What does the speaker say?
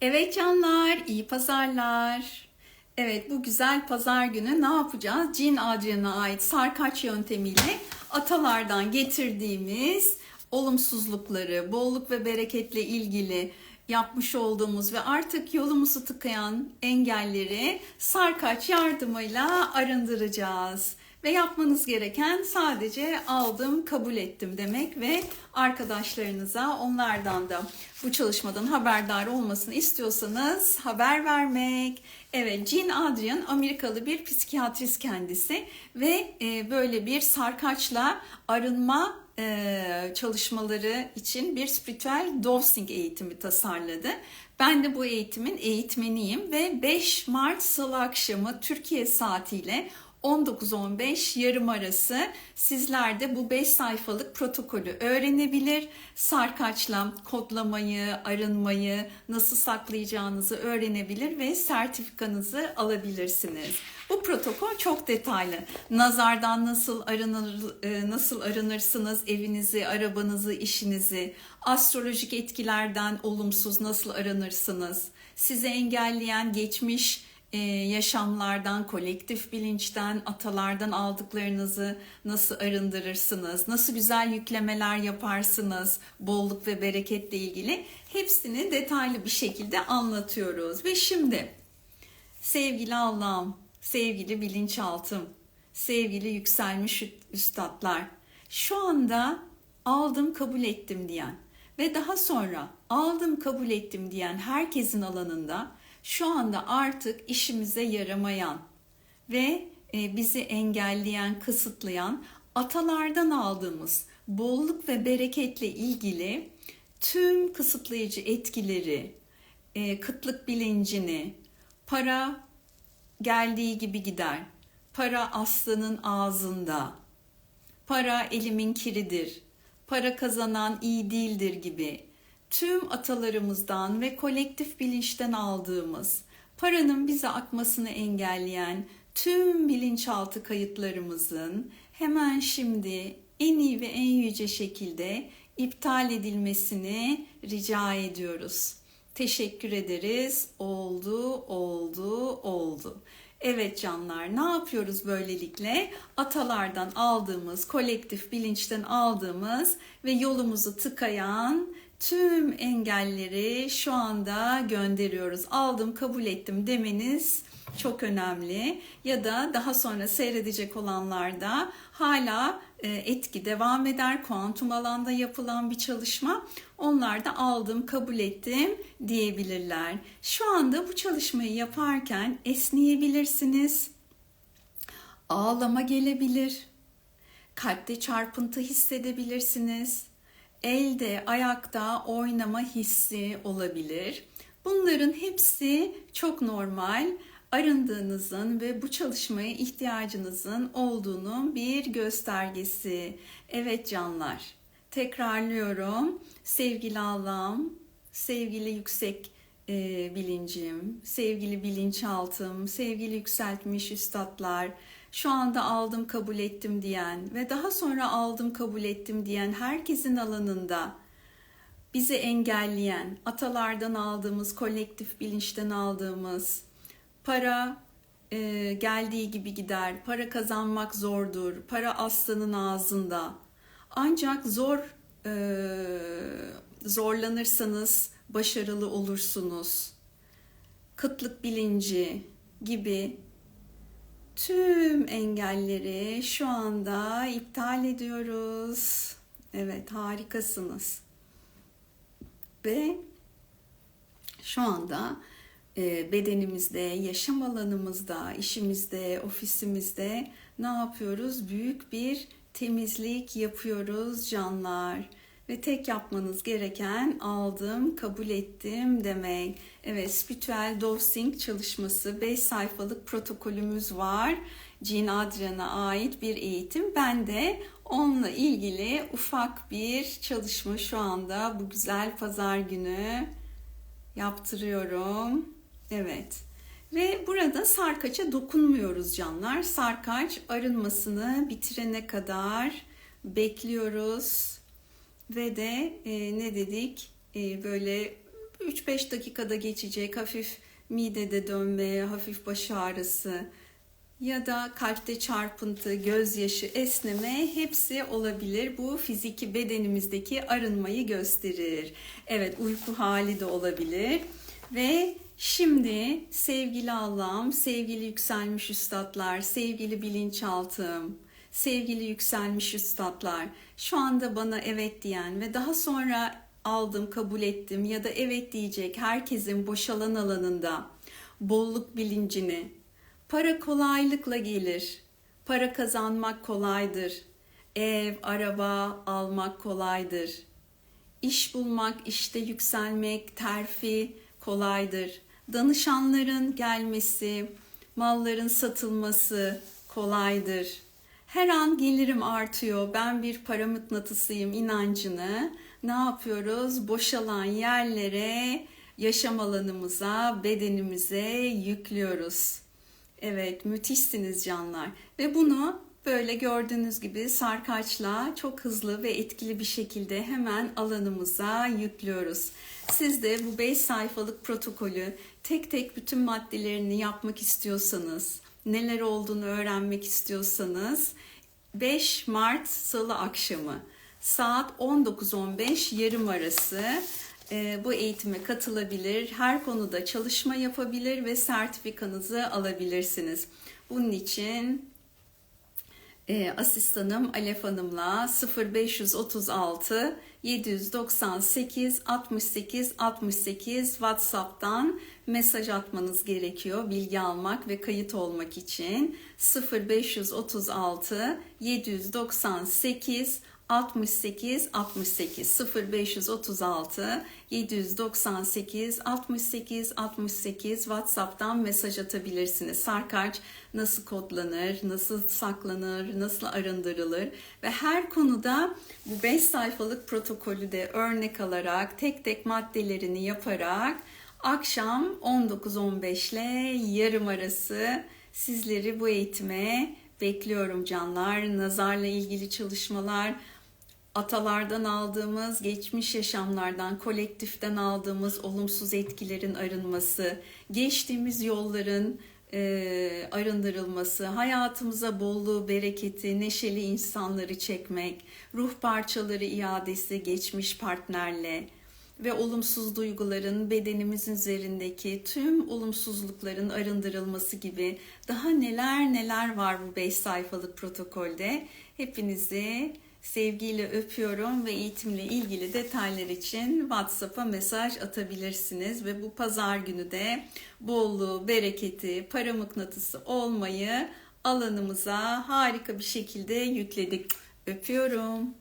Evet canlar, iyi pazarlar. Evet, bu güzel pazar günü ne yapacağız? Cin Adrian'a ait sarkaç yöntemiyle atalardan getirdiğimiz olumsuzlukları, bolluk ve bereketle ilgili yapmış olduğumuz ve artık yolumuzu tıkayan engelleri sarkaç yardımıyla arındıracağız. Ve yapmanız gereken sadece aldım, kabul ettim demek ve arkadaşlarınıza onlardan da bu çalışmadan haberdar olmasını istiyorsanız haber vermek. Evet, Jean Adrian Amerikalı bir psikiyatrist kendisi ve e, böyle bir sarkaçla arınma e, çalışmaları için bir spiritüel dosing eğitimi tasarladı. Ben de bu eğitimin eğitmeniyim ve 5 Mart Salı akşamı Türkiye saatiyle 19-15 yarım arası sizler de bu 5 sayfalık protokolü öğrenebilir. Sarkaçla kodlamayı, arınmayı, nasıl saklayacağınızı öğrenebilir ve sertifikanızı alabilirsiniz. Bu protokol çok detaylı. Nazardan nasıl arınır, e, nasıl arınırsınız evinizi, arabanızı, işinizi, astrolojik etkilerden olumsuz nasıl arınırsınız? Sizi engelleyen geçmiş e, yaşamlardan, kolektif bilinçten, atalardan aldıklarınızı nasıl arındırırsınız, nasıl güzel yüklemeler yaparsınız, bolluk ve bereketle ilgili hepsini detaylı bir şekilde anlatıyoruz. Ve şimdi sevgili Allah'ım, sevgili bilinçaltım, sevgili yükselmiş üstadlar, şu anda aldım kabul ettim diyen ve daha sonra aldım kabul ettim diyen herkesin alanında şu anda artık işimize yaramayan ve e, bizi engelleyen, kısıtlayan atalardan aldığımız bolluk ve bereketle ilgili tüm kısıtlayıcı etkileri, e, kıtlık bilincini, para geldiği gibi gider, para aslanın ağzında, para elimin kiridir, para kazanan iyi değildir gibi tüm atalarımızdan ve kolektif bilinçten aldığımız paranın bize akmasını engelleyen tüm bilinçaltı kayıtlarımızın hemen şimdi en iyi ve en yüce şekilde iptal edilmesini rica ediyoruz. Teşekkür ederiz. Oldu, oldu, oldu. Evet canlar ne yapıyoruz böylelikle? Atalardan aldığımız, kolektif bilinçten aldığımız ve yolumuzu tıkayan tüm engelleri şu anda gönderiyoruz. Aldım, kabul ettim demeniz çok önemli. Ya da daha sonra seyredecek olanlarda hala e, etki devam eder. Kuantum alanda yapılan bir çalışma. Onlar da aldım, kabul ettim diyebilirler. Şu anda bu çalışmayı yaparken esneyebilirsiniz. Ağlama gelebilir. Kalpte çarpıntı hissedebilirsiniz elde, ayakta oynama hissi olabilir. Bunların hepsi çok normal. Arındığınızın ve bu çalışmaya ihtiyacınızın olduğunu bir göstergesi. Evet canlar. Tekrarlıyorum. Sevgili Allah'ım, sevgili yüksek e, bilincim, sevgili bilinçaltım, sevgili yükseltmiş üstadlar, şu anda aldım kabul ettim diyen ve daha sonra aldım kabul ettim diyen herkesin alanında bizi engelleyen, atalardan aldığımız, kolektif bilinçten aldığımız para e, geldiği gibi gider, para kazanmak zordur, para aslanın ağzında. Ancak zor e, zorlanırsanız başarılı olursunuz. Kıtlık bilinci gibi tüm engelleri şu anda iptal ediyoruz. Evet harikasınız. Ve şu anda e, bedenimizde, yaşam alanımızda, işimizde, ofisimizde ne yapıyoruz? Büyük bir temizlik yapıyoruz canlar. Ve tek yapmanız gereken aldım, kabul ettim demek. Evet, spiritüel dosing çalışması 5 sayfalık protokolümüz var. Jean Adrian'a ait bir eğitim. Ben de onunla ilgili ufak bir çalışma şu anda bu güzel pazar günü yaptırıyorum. Evet. Ve burada sarkaça dokunmuyoruz canlar. Sarkaç arınmasını bitirene kadar bekliyoruz ve de e, ne dedik e, böyle 3-5 dakikada geçecek hafif midede dönme, hafif baş ağrısı ya da kalpte çarpıntı, gözyaşı, esneme hepsi olabilir. Bu fiziki bedenimizdeki arınmayı gösterir. Evet uyku hali de olabilir. Ve şimdi sevgili Allah'ım, sevgili yükselmiş üstadlar, sevgili bilinçaltım, sevgili yükselmiş üstadlar, şu anda bana evet diyen ve daha sonra aldım, kabul ettim ya da evet diyecek herkesin boşalan alanında bolluk bilincini, para kolaylıkla gelir, para kazanmak kolaydır, ev, araba almak kolaydır, iş bulmak, işte yükselmek, terfi kolaydır, danışanların gelmesi, malların satılması kolaydır. Her an gelirim artıyor. Ben bir para mıknatısıyım inancını ne yapıyoruz? Boşalan yerlere, yaşam alanımıza, bedenimize yüklüyoruz. Evet, müthişsiniz canlar. Ve bunu böyle gördüğünüz gibi sarkaçla çok hızlı ve etkili bir şekilde hemen alanımıza yüklüyoruz. Siz de bu 5 sayfalık protokolü tek tek bütün maddelerini yapmak istiyorsanız, neler olduğunu öğrenmek istiyorsanız 5 Mart Salı akşamı saat 19-15 yarım arası e, bu eğitime katılabilir, her konuda çalışma yapabilir ve sertifikanızı alabilirsiniz. Bunun için e, asistanım Alef Hanım'la 0536 798 68 68 WhatsApp'tan mesaj atmanız gerekiyor bilgi almak ve kayıt olmak için. 0536 798 68 68 0536 798 68 68 WhatsApp'tan mesaj atabilirsiniz. Sarkaç nasıl kodlanır, nasıl saklanır, nasıl arındırılır ve her konuda bu 5 sayfalık protokolü de örnek alarak tek tek maddelerini yaparak akşam 19-15 ile yarım arası sizleri bu eğitime bekliyorum canlar. Nazarla ilgili çalışmalar, atalardan aldığımız, geçmiş yaşamlardan, kolektiften aldığımız olumsuz etkilerin arınması, geçtiğimiz yolların e, arındırılması, hayatımıza bolluğu, bereketi, neşeli insanları çekmek, ruh parçaları iadesi geçmiş partnerle ve olumsuz duyguların bedenimizin üzerindeki tüm olumsuzlukların arındırılması gibi daha neler neler var bu 5 sayfalık protokolde. Hepinizi sevgiyle öpüyorum ve eğitimle ilgili detaylar için WhatsApp'a mesaj atabilirsiniz ve bu pazar günü de bolluğu, bereketi, para mıknatısı olmayı alanımıza harika bir şekilde yükledik. Öpüyorum.